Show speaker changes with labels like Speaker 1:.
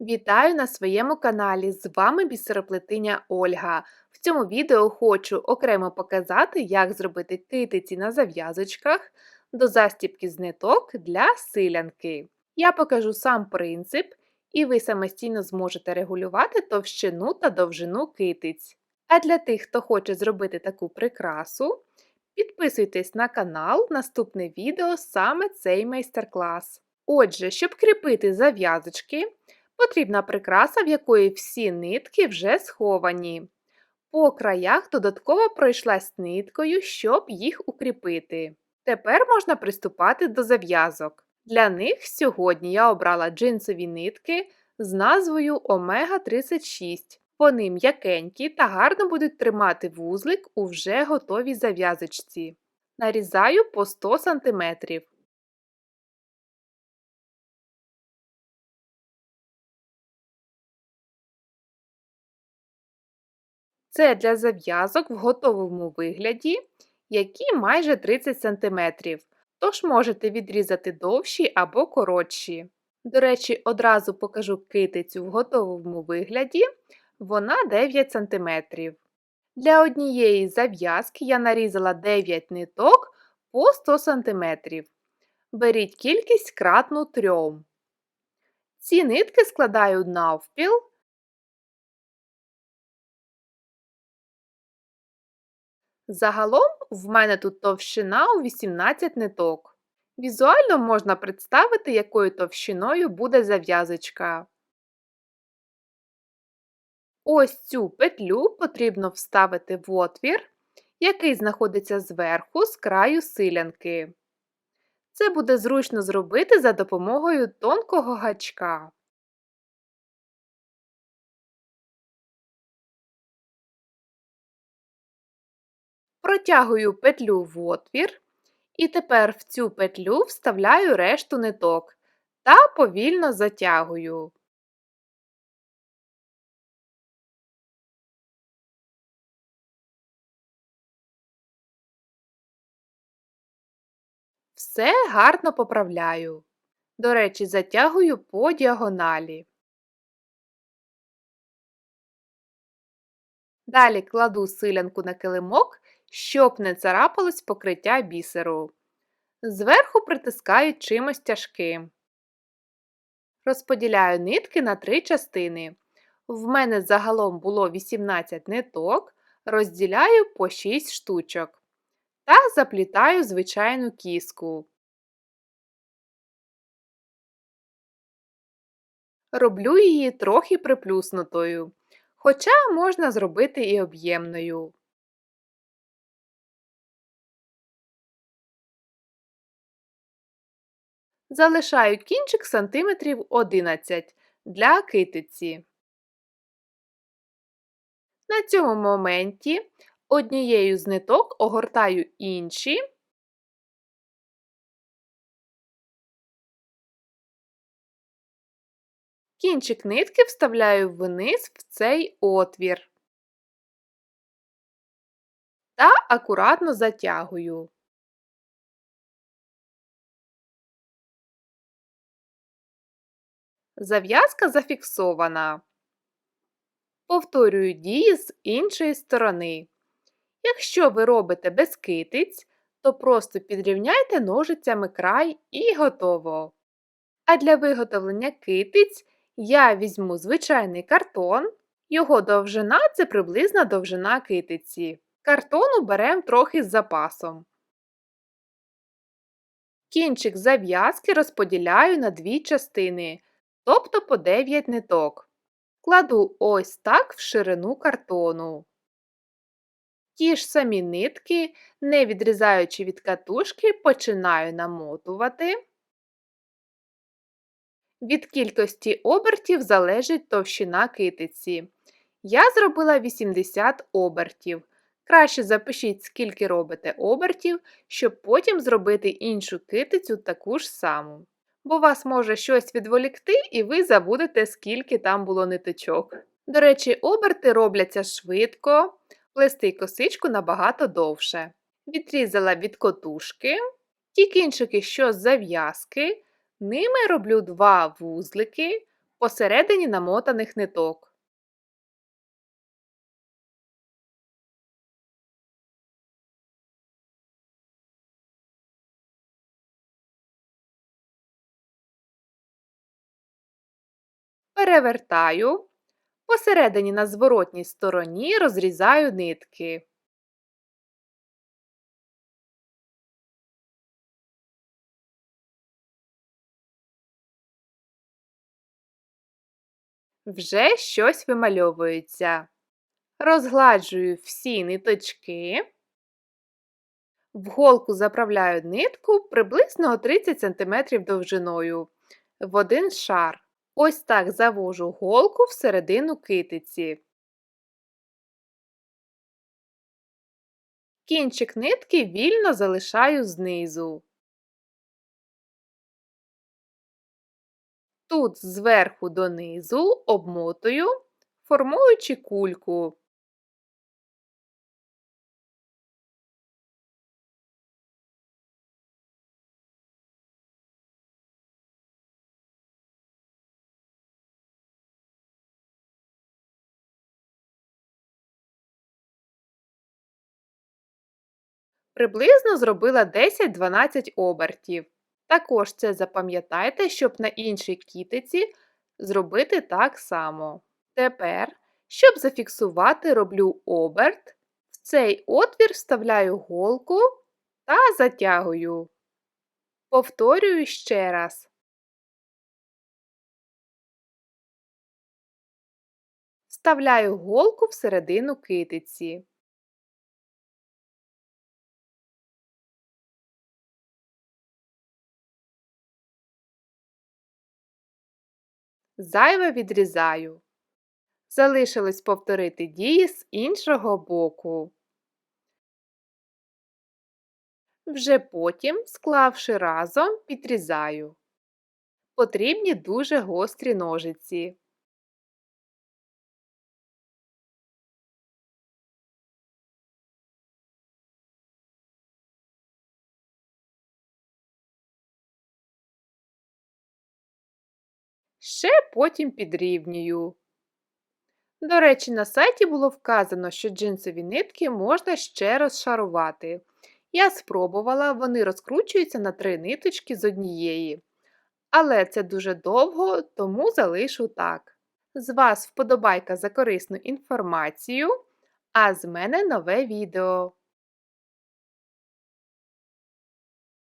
Speaker 1: Вітаю на своєму каналі! З вами бісероплетиня Ольга. В цьому відео хочу окремо показати, як зробити китиці на зав'язочках до застібки з ниток для силянки. Я покажу сам принцип, і ви самостійно зможете регулювати товщину та довжину китиць. А для тих, хто хоче зробити таку прикрасу, підписуйтесь на канал, наступне відео саме цей майстер-клас. Отже, щоб кріпити зав'язочки, потрібна прикраса, в якої всі нитки вже сховані. По краях додатково пройшлась ниткою, щоб їх укріпити. Тепер можна приступати до зав'язок. Для них сьогодні я обрала джинсові нитки з назвою Омега 36. Вони м'якенькі та гарно будуть тримати вузлик у вже готовій зав'язочці. Нарізаю по 100 см. Це для зав'язок в готовому вигляді, які майже 30 см, тож можете відрізати довші або коротші. До речі, одразу покажу китицю в готовому вигляді, вона 9 см. Для однієї зав'язки я нарізала 9 ниток по 100 см. Беріть кількість кратну 3. Ці нитки складаю навпіл. Загалом в мене тут товщина у 18 ниток. Візуально можна представити, якою товщиною буде зав'язочка. Ось цю петлю потрібно вставити в отвір, який знаходиться зверху з краю силянки. Це буде зручно зробити за допомогою тонкого гачка. Протягую петлю в отвір, і тепер в цю петлю вставляю решту ниток та повільно затягую. Все гарно поправляю. До речі, затягую по діагоналі. Далі кладу силянку на килимок, щоб не царапалось покриття бісеру. Зверху притискаю чимось тяжким. Розподіляю нитки на три частини. В мене загалом було 18 ниток, розділяю по 6 штучок та заплітаю звичайну кіску. Роблю її трохи приплюснутою, хоча можна зробити і об'ємною. Залишаю кінчик сантиметрів 11 для китиці. На цьому моменті однією з ниток огортаю інші. Кінчик нитки вставляю вниз в цей отвір та акуратно затягую. Зав'язка зафіксована. Повторюю дії з іншої сторони. Якщо ви робите без китиць, то просто підрівняйте ножицями край і готово. А для виготовлення китиць я візьму звичайний картон. Його довжина це приблизна довжина китиці. Картону беремо трохи з запасом. Кінчик зав'язки розподіляю на дві частини, тобто по 9 ниток. Кладу ось так в ширину картону. Ті ж самі нитки, не відрізаючи від катушки, починаю намотувати. Від кількості обертів залежить товщина китиці. Я зробила 80 обертів. Краще запишіть, скільки робите обертів, щоб потім зробити іншу китицю таку ж саму. Бо вас може щось відволікти, і ви забудете, скільки там було ниточок. До речі, оберти робляться швидко, плести косичку набагато довше. Відрізала від котушки, ті кінчики, що з зав'язки, ними роблю два вузлики, посередині намотаних ниток. Перевертаю. Посередині на зворотній стороні розрізаю нитки. Вже щось вимальовується. Розгладжую всі ниточки. В голку заправляю нитку приблизно 30 см довжиною в один шар. Ось так завожу голку всередину китиці. Кінчик нитки вільно залишаю знизу. Тут зверху донизу обмотую, формуючи кульку. Приблизно зробила 10-12 обертів. Також це запам'ятайте, щоб на іншій кітиці зробити так само. Тепер, щоб зафіксувати, роблю оберт, в цей отвір вставляю голку та затягую. Повторюю ще раз. Вставляю голку всередину китиці. Зайве відрізаю. Залишилось повторити дії з іншого боку. Вже потім, склавши разом, підрізаю. Потрібні дуже гострі ножиці. Ще потім підрівнюю. До речі, на сайті було вказано, що джинсові нитки можна ще розшарувати. Я спробувала, вони розкручуються на три ниточки з однієї. Але це дуже довго, тому залишу так. З вас вподобайка за корисну інформацію, а з мене нове відео.